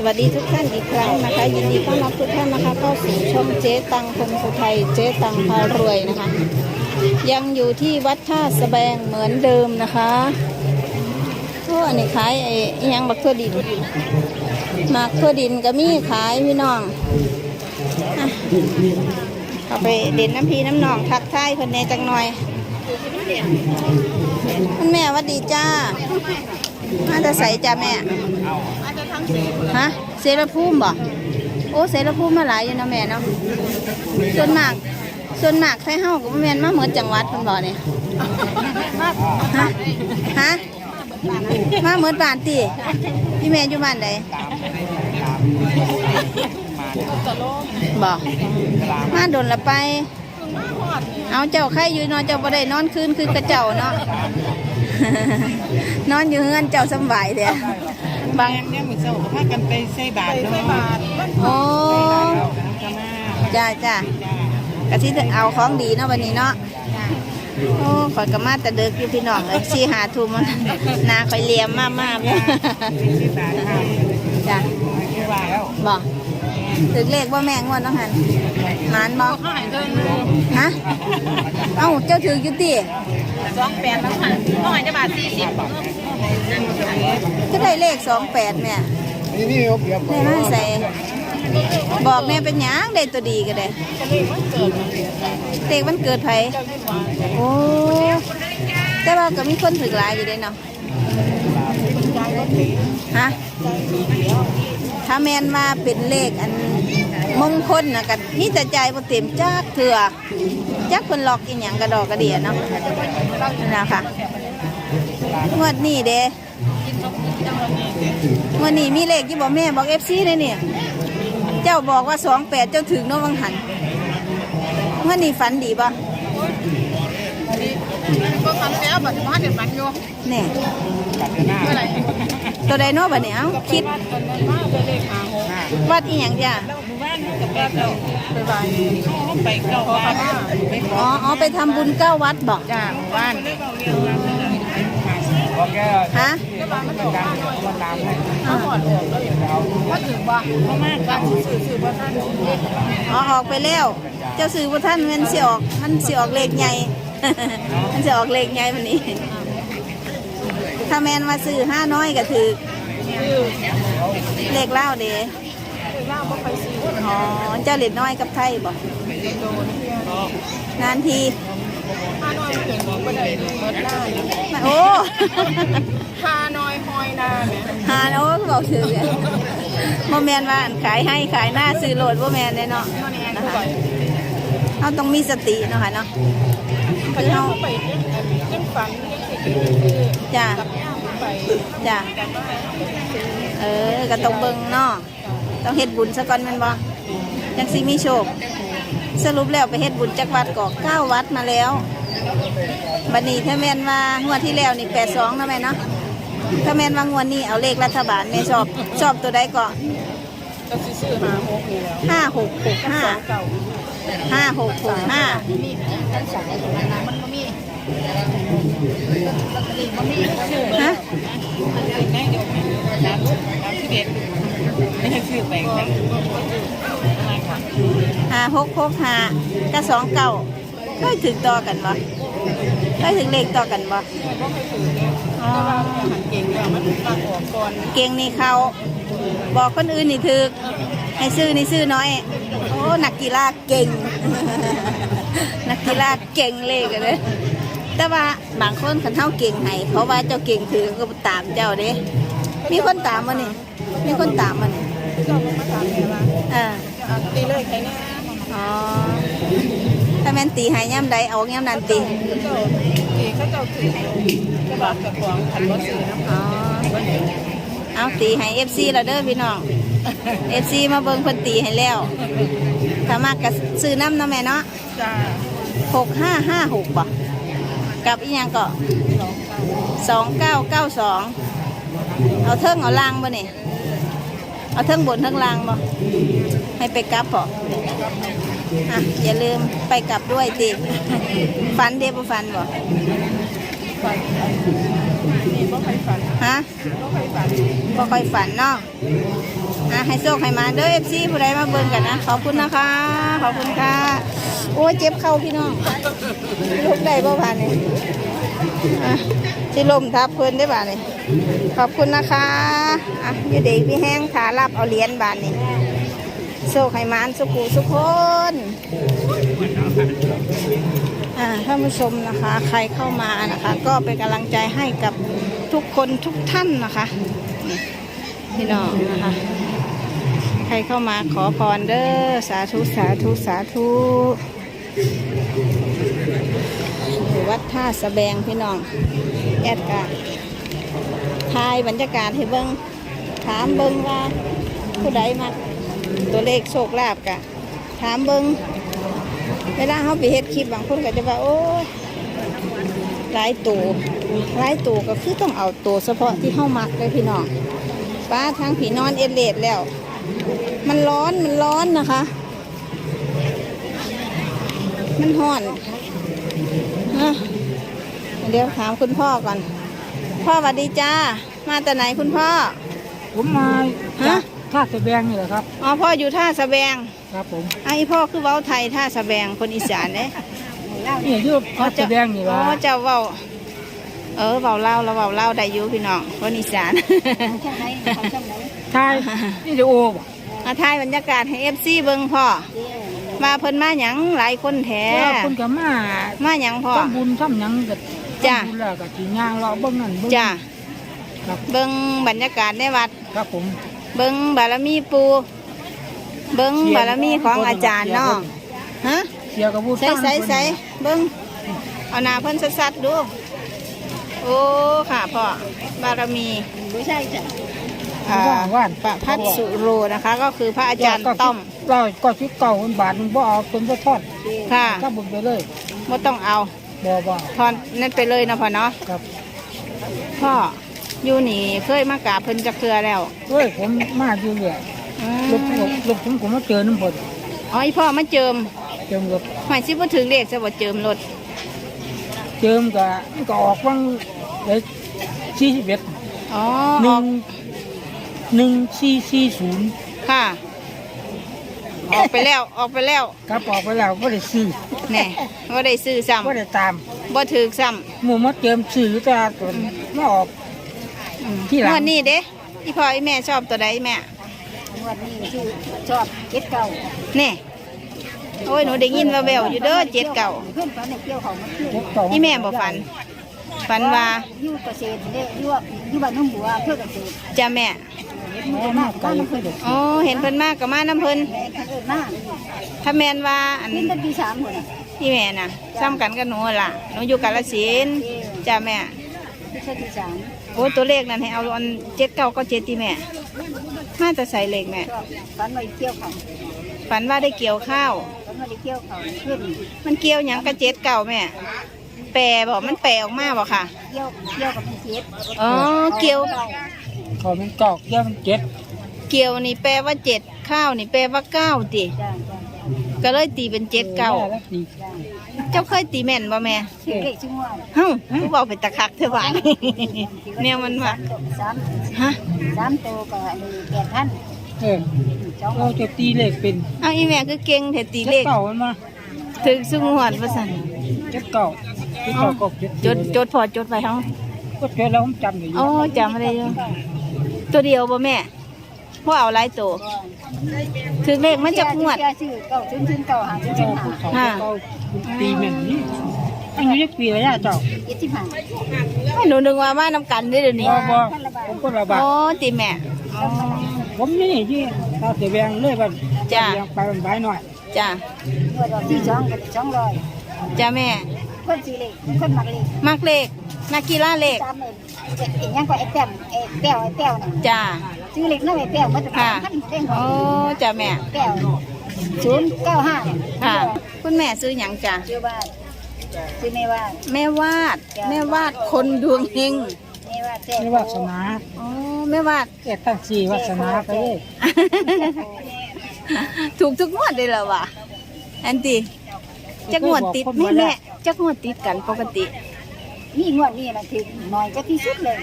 สวัสดีทุกท่านอีกครั้งนะคะ ยินดีต้อนรับทุกท่านนะคะเข้าสู่ช่องเจ๊ตังคนสุไทยเจ๊ตังพารวยนะคะ ยังอยู่ที่วัดท่าสแบงเหมือนเดิมนะคะโอ้อันนี้ขายไอ้อิหยังบักทั่วดินหมากทั่วดินก็มีขายพี่น้องอะเอาไปเด่นน้ำพีน้ำหนองทักทายเพิ่นแหน่จังหน่อย คุณแม่หวัดดีจ้า มาจะใส่จ้าแม่ฮะเสรภูมิบ่โอ้เสรภูมิมาหลายอยู่นะแม่เนาะส่วนมาก ส่วนมากไทเฮาก็บ่แม่นมาเหมือนจังหวัดเพิ่นบ่นี่ยฮะฮะมาเหมือนบ้านติพี่แม่อยู่บ้านใดบ่มาโดนละไป เอาเจ้าใครอยู่นาะเจ้าบ่ได้นอนคืนคือกระเจ้าเนาะ นอนอยู่เฮือนเจ้าสำบายเด้อบางเนี่ยมือเจ้าก็พากันไปใส่บาตรเนาะโอ้จะมาจ้าจ้ากะที่เอาของดีเนาะวันนี้เนาะโอ้ขอยกะมาแต่เด็กอยู่พี่น้องเลยสี่หาทุ่มหนาคอยเลียมมากมากใส่บาตรค่ะจ้าคือว่าแล้วบอก ถึงเลขว่าแม่งวดน้องหันหมานบอกเขาหายเดินฮะ เอ้าเจ้าถือยุติสองแปดแล้วค่ะเขาหายจะบาทสี่สิบก็ได้เลขสองแปดแม่นี่นี่เขาเปรียบได้มาใส่ บอกแม่เป็นหยังได้ตัวดีก็ได้เลขวันเกิดไผโอ้แต่ว่าก็มีคนถึกหลายอยู่เด้เนาะฮะ ถ้าแมนว่าเป็นเลขอันมงคลนะกันนี่แต่ใจบ่เต็มจักเถื่อจักเพิ่นหลอกอีหยังกระดอกกระเดียเนาะนี่นะคะงวดนี้เด้งวดนี้มีเลขที่บอกแม่บอก FC เลยเนี่ย เจ้าบอกว่า28เจ้าถึงเนาะวังหันงวดนี้ฝันดีป่ะก็ทำแล้วบัตรบ้านเด็ดมันอยู่ แน่เมื่อไหร่ตัวใดเนาะบัดนี้เอ้าคิดบ้านตอนนั้นมาไปเลขหาหกวัดอีหยังจ้ะหมู่บ้านกับบ้านเราไปไปเขาไปเก้าบ้านไปขอ๋อออ๋อไปทำบุญเก้าวัดบอกจ้าหมู่บ้านโอเคฮะมันตามให้อ่าว่าถึงบ่เพราะมากการสื่อสื่อว่าท่านอ๋อออกไปแล้ว เจ้าสื่อว่าท่านมันสิออก มันสิออกเลขใหญ่ มันสิออกเลขใหญ่วันนี้ ถ้าแมนมาซื้อห้าน้อยก็ถือเลขเล่าเด้เล่าว่าไปซื้ออ๋อเจ้าเล็กน้อยกับไทยบอกโดนนานทีฮานอยเก่งกว่าใดเบิดได้โอ้ฮานอยฮอยนาเนี่ยหาโอ้บอกถือเลยโมแมนว่าขายให้ขายหน้าซื้อโหลดโมแมนแน่เนาะนะคะเราต้องมีสติเนาะค่ะเนาะไปคือเข้าเราไปเล่นเล่นฝันเล่นสิ จ้ะกับย่าจ้ะเออก็ต้องเบิ่งเนาะต้องเฮ็ดบุญซะก่อนแมันบ่ยังสิมีโชค สรุปแล้วไปเฮ็ดบุญจักวัดก็เก้าวัดมาแล้วบัดนี้ถ้าแม่นว่างวดที่แล้วนี่82เนะแม่เนาะถ้าแม่นว่างวดนี้เอาเลขรัฐบาลแม่ชอบชอบตัวใดก็ก็ซื้อหาหกอยู่แล้วห้าหกหกห้าห้าหกหกห้า ฮะห้าหกหกห้ากับสองเก้าเคยถึงต่อกันบ่เคยถึงเลขต่อกันบ่เก่งนี่เขาบอกคนอื่นนี่ถึกให้ซื้อนี่ซื้อน้อย โอ้นักกีฬาเก่ง นักกีฬาเก่งเลขอะเลย แต่ว่าบางคนคันเท่าเก่งให้เขาว่าเจ้าเก่งถือก็ตามเจ้าเด้ มีคนตามมานี่มีคนตามมานี่ก็มาถามแม่ว่าเออตีเลยใครเนี่ยอ๋อถ้าแม่นตีใหายย่ำใดเอาย่ำนั้นตีเจ้าตีเขาเจ้าถือจะบอกกับของขันรถซื้อน้ำอ๋อเอาตีให้เอฟซีแล้วเด้อพี่น้องเอฟซีมาเบิ่งคนตีให้แล้ว ถ้ามากกับซื้อน้ำเนาะแม่เนาะจ้าหกห้าห้าหกบ่ กับอีหยังก็สองเก้าเก้าสองเอาเทิงเอาล่างบ่เนี่เอาเทิงบนเทิงล่างบ่ให้ไปกลับบ่อะอย่าลืมไปกลับด้วยติฟันเด้บ่ฟันบ่ฝันนี่บ่ใครฝันฮะบ่ค่อยฝันเนาะอะให้โชคให้มาเด้อเอฟซีผู้ใดมาเบิ่งกันนะ ขอบคุณนะคะ ขอบคุณค่ะ โอ้เจ็บเข่าพี่น้องลุกได้บ่ผ่านนี่ที่ลมทับเพิ่นได้บ่านี่ขอบคุณนะคะอะอยู่เด็กพี่แห้งขารับเอาเหรียญบาทนี่โชคให้มานสุขุสุขคนอ่าท่านผู้ชมนะคะ ใครเข้ามานะคะ ก็เป็นกำลังใจให้กับทุกคนทุกท่านนะคะ พี่น้องนะคะ ใครเข้ามาขอพรเด้อสาธุสาธุสาธุวัดท่าสะแบงพี่น้องแอดกาทายบรรยากาศให้เบิงถามเบิงว่าผู้ใดมาตัวเลขโชคลาภกะถามเบิงเวลาเขาไปเฮ็ดคลิปบางคนก็จะว่าโอ้ยหลายตัวหลายตัวก็คือต้องเอาตัวเฉพาะที่เข้ามักเลยพี่น้องป้าทางผีนอนเอดเลดแล้ว มันร้อนมันร้อนนะคะ มันห่อนนะเดี๋ยวถามคุณพ่อก่อน พ่อสวัสดีจ้า มาแต่ไหนคุณพ่อ ผมมาฮะท่าสะแบงนี่แหละครับ อ๋อพ่ออยู่ท่าสะแบง ครับผมไอ้พ่อคือเว้าไทยท่าสะแบงคนอีสานเนี่ยนี่อยู่ท่าสะแบงนี่อ๋ละอเจ้าเว้า เออเว้าเล่าวแล้วเว้าเล่าวได้อยู่พี่น้องคนอีสาน ทายนี่เดี๋ยวโอ้บ่มาถ่ายบรรยากาศให้เอฟซีเบิ่งพ่อมาเพิ่นมาหยังหลายคนแท้แล้วคนก็มามาหยังพ่อทำบุญทำหยังก็จ้ะทำบุญแล้วก็สิย่างเลาะเบิ่งนั่นเบิ่งจ้าครับเบิ่งบรรยากาศในวัด ครับผมเบิ่งบารมีปูเบิ่งบารมีของอาจารย์เนาะฮะเสียกับผู้ใส่ใส่ใส่เบิ่งเอาหน้าเพิ่นสัดๆดู โอ้ค่ะพ่อบารมีไม่ใช่จ้ะ อ่าว่านว่านประพัดสุโรนะคะ ก็คือพระอาจารย์ต้อมร้อยก็ชิดเก่าคนบาทมันบ่เอาคนบ่ทอดค่ะถ้าบุญไปเลยไม่ต้องเอาบ่บ่ทอนนั่นไปเลยนะพ่อเนาะครับพ่ออยู่นี่เคยมากราบเพิ่นจะเกลือแล้วเฮ้ยผมมาอยู่เนี่ยอืรถมรถผมผมมาเจอน้ำพอดอ๋ออีพ่อมาเจิมเจิมรถหมายสิบ่ถึงเลขจะบ่เจิมรถเจิมก็มันก็ออกวังเลยสี่สิบเอ็ดอ๋อหอนึ่องก หนึ่งสี่สี่ศูนย์ค่ะ ออกไปแล้วออกไปแล้วครับออกไปแล้วก็ได้ซื้อแน่บ่ได้ซื้อซ้ำก็ได้ตามบ่ถึกซ้หมู่มาเจิมซื้อตาตัวมาออกำอืมที่หลัง งวดนี้เด้อีพ่ออีแม่ชอบตัวใดแม่วันนี้ชื่อชอบเก็ดเก่าแน่โอ้ยหนูได้ยินแววๆอยู่เด้อเจ็ดเก่าเพื่อนฝันในเกี่ยวของมันคือเจ็ดเก่าอีแม่บ่ฝัน ฝันว่าอยู่เกษตรเนี่ยอยู่อยู่บ้านนุ่มบัวเพื่อเกษตรจ้าแม่มันจะมากบ้านน้ำเพื่อนอ๋อเห็นเพิ่นมากกับมาน้ำเพิ่นแม่เอิญมากถ้าแม่นว่าอันขึ้นตั้งปีสามคนพี่แม่น่ะซ้ำกันกับหนูล่ะหนูอยู่กาฬสินธุ์จ้าแม่ที่ชั้นที่สามโอ้ตัวเลขนั้นให้เอาอันเจ็ดเก้าก็เจ็ดตีแม่มาแต่ใส่เลขแม่ชอบฝันว่าเกี่ยวของฝันว่าได้เกี่ยวข้าวฝันว่าเกี่ยวของขึ้นมันเกี่ยวหยังกับเจ็ดเก้าแม่ แปรบอกมันแปรออกมาบอกค่ะ เกี่ยวเกี่ยวกับเจ็ดอ๋อ เกี่ยวเขาเป็นเก่าเกี่ยวมันเจ็ดเกี่ยวนี่แปลว่าเจ็ดข้าวนี่แปลว่าเก้าติจ้าจ้าก็เลยตีเป็นเจ็ดเก้าออแล้วดีจ้าเจ้าเคยตีแม่นบ่แม่ชื่อเลขชื่อว่าเฮ้าผู้บอกเป็นตะคักเถอะหวานเนี่ยมันว่าสามฮะสามตัวก็แปดพันเออสองเราจะตีเลขเป็นเอาอีแม่คือเก่งเถอะตีเลขเก่ามันมาถึงสุงหวดว่าสั่นเจ็ดเก่า เจ็ดเก่าก็เจ็ดจดจดพอจดไปห้องก็เจอแล้วผมจำอยู่อ๋อจำอะไรอยู่ตัวเดียวบ่แม่ว่าเอาหลายตัวถึงเลขมันจะงวดชื่อเก่าชื่อชื่อเก่าหาชื่อชื่เจ้าอผู้หาเฒ่าเก่าตีแม่นนี่อายุยักปีแล้วย่าเจ้ายี่สิบห้าให้หนูนึกว่ามาน้ำกันได้อเดี๋ยวนี้บ่บ่ผมก็ระบาดอ๋อตีแม่อ๋อผมนี่ที่เราเสียแบงเลยว่าจ้ะเสียแบงไปมันใบหน่อยจ้าเมื่อดอกที่สองกับสองร้อยจ้าแม่ คนสี่เลขคนมักเลขมักเลขนักกีฬาเลขสามเลยเอ็นยังก็ไอ้แต้มไอ้แป้วไอ้แป้วน่ะจ้าชื่อเลขนั่นไอ้แป้วมันจะค่ะท่านเด้งโอ้จ้าแม่ แป้วศูนย์เก้าห้าค่ะ คุณแม่ซื้อหยังจ้าชื่อบ้านชื่อไม่ว่า แม่วาด แม่วาดคนดวงเฮงไม่ว่าแจ้ไม่วาสนาอ๋อแม่วาดแค่ตั้งสี่วาสนาไปเลยถูกทุกงวดเลยเหรอวะอันตีจักงวดติดแม่แม่ จักงวดติดกันปกตินี่งวดนี้นะถึงหน่อยก็ที่สุดเลย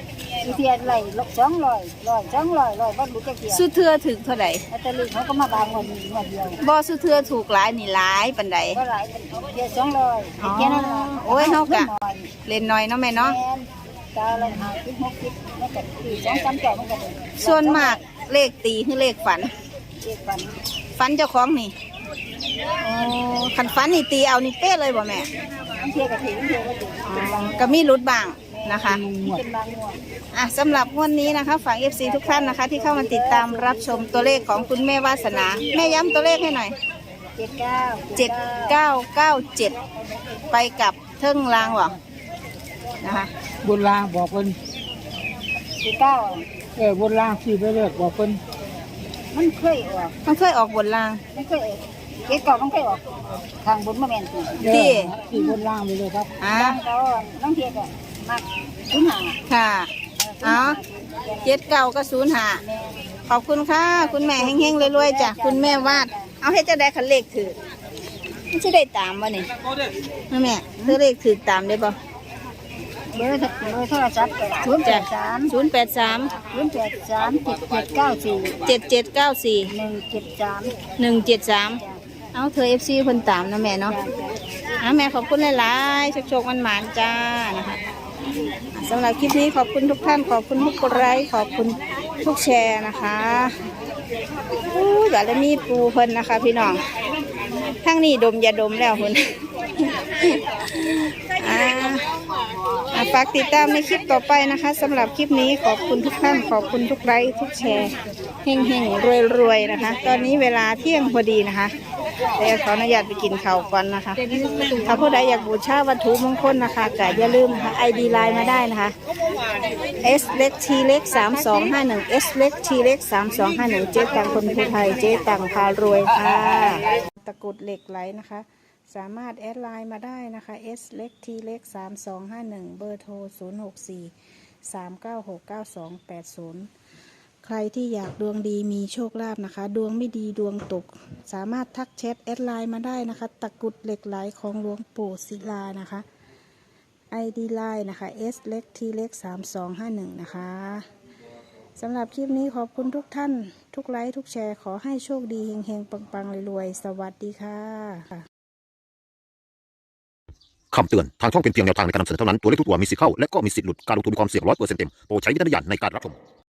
อีเทียนไหลลบสองร้อยร้อยสองร้อยร้อยวันบุกเกียสุเทือถึงเท่าไหร่ลอตเตอรี่เขาก็มาบางวันนี้วันเดียวบ่สุเทือถูกหลายนี่หลายปานใดก็หลายเป็นเทียนสองร้อยอ๋อแค่นั้นละโอ้ยเฮากะหน่อยเล่นน้อยเนาะแม่เนาะแม่นตาละหาคิดหกคิดแล้วก็ปีสองสามเจ้ามันก็ได้ส่วนมากเลขตีคือเลขฝันเจ็ดพันฝันเจ้าของนี่อ๋อคันฝันนี่ตีเอานี่เป๊ะเลยบ่แม่ เทียกับถีเทียกับถีอ๋อก็มีรุดบ้างนะคะ เป็นบางงวดอะสำหรับงวันนี้นะคะฝาก FC ทุกท่านนะคะ ที่เข้ามาติดตามรับชมตัวเลขของคุณแม่วาสนา แม่ย้ำตัวเลขให้หน่อย เจ็ดเก้าเจ็ดเก้าเก้าเจ็ดไปกับเทิงลางหรอนะคะ บนรางบอกเพิ่นเจ็ดเก้าเออบนรางที่ไปเลือกบอกเพิ่นมันเคยออกมันเคยออกบนลางมันเคยออก เจ็ดเก้ามันเคยออกทางบนมาแม่นตีเออที่ที่บนรางไปเลยครับอะบางเขาน้องเทียก็มักคุณหาค่ะเอาเจ็ดเก้าก็ศูนย์หาแม่ขอบคุณค่ะ คุณแม่เฮงๆรวยๆจ้ะคุณแม่วาด เอาให้เจ้าได้คันเลขถือมันจะได้ตามบ่นี่แม่เธอเลขถือตามได้บ่เบอร์เบอร์โทรศัพท์ศูนย์แปดสามศูนย์แปดสามศูนย์แปดสามเจ็ดเจ็ดเก้าสี่เจ็ดเจ็ดเก้าสี่หนึ่งเจ็ดสามหนึ่งเจ็ดสาม เอาเธอเอฟซีเพิ่นตามนะแม่เนาะอะแม่ขอบคุณหลายๆโชคๆมันหมานๆจ้านะคะสำหรับคลิปนี้ขอบคุณทุกท่านขอบคุณทุกกดไลค์ขอบคุณทุกแชร์นะคะอู้บารมีปูเพิ่นนะคะ พี่น้องทั้งนี้ดมยาดมแล้วคุณอ่าฝากติดตามในคลิปต่อไปนะคะสำหรับคลิปนี้ขอบคุณทุกท่านขอบคุณทุกไลค์ทุกแชร์เฮงเฮงรวยรวยๆนะคะ ตอนนี้เวลาเที่ยงพอดีนะคะ แต่ขออนุญาตไปกินข้าวก่อนนะคะ ถ้าผู้ใดอยากบูชาวัตถุมงคลนะคะก็อย่าลืมค่ะไอดีไลน์มาได้นะคะ S เล็ก T เล็ก3251 S เล็ก T เล็ก3251 เจ๊ตังคนภูไทย เจ๊ตังพารวยค่ะ ตะกุดเหล็กไหลนะคะ สามารถแอดไลน์มาได้นะคะ S เล็ก T เล็ก3251 เบอร์โทร 064 396 9280 ใครที่อยากดวงดีมีโชคลาภนะคะ ดวงไม่ดีดวงตก สามารถทักแชทแอดไลน์มาได้นะคะ ตะกุดเหล็กไหลของหลวงปู่ศิลานะคะ ID ไลน์นะคะ S เล็ก T เล็ก3251 นะคะสำหรับคลิปนี้ขอบคุณทุกท่าน ทุกไลค์ทุกแชร์ขอให้โชคดีเฮงๆ ปังๆรวยๆ สวัสดีค่ะ คำเตือน ทางช่องเป็นเพียงแนวทางในการนำเสนอเท่านั้น ตัวเลขทุกตัวมีสิทธิ์เข้า และก็มีสิทธิ์หลุด การลงทุนมีความเสี่ยงร้อยเปอร์เซ็นต์เต็ม โปรดใช้วิจารณญาณในการรับชม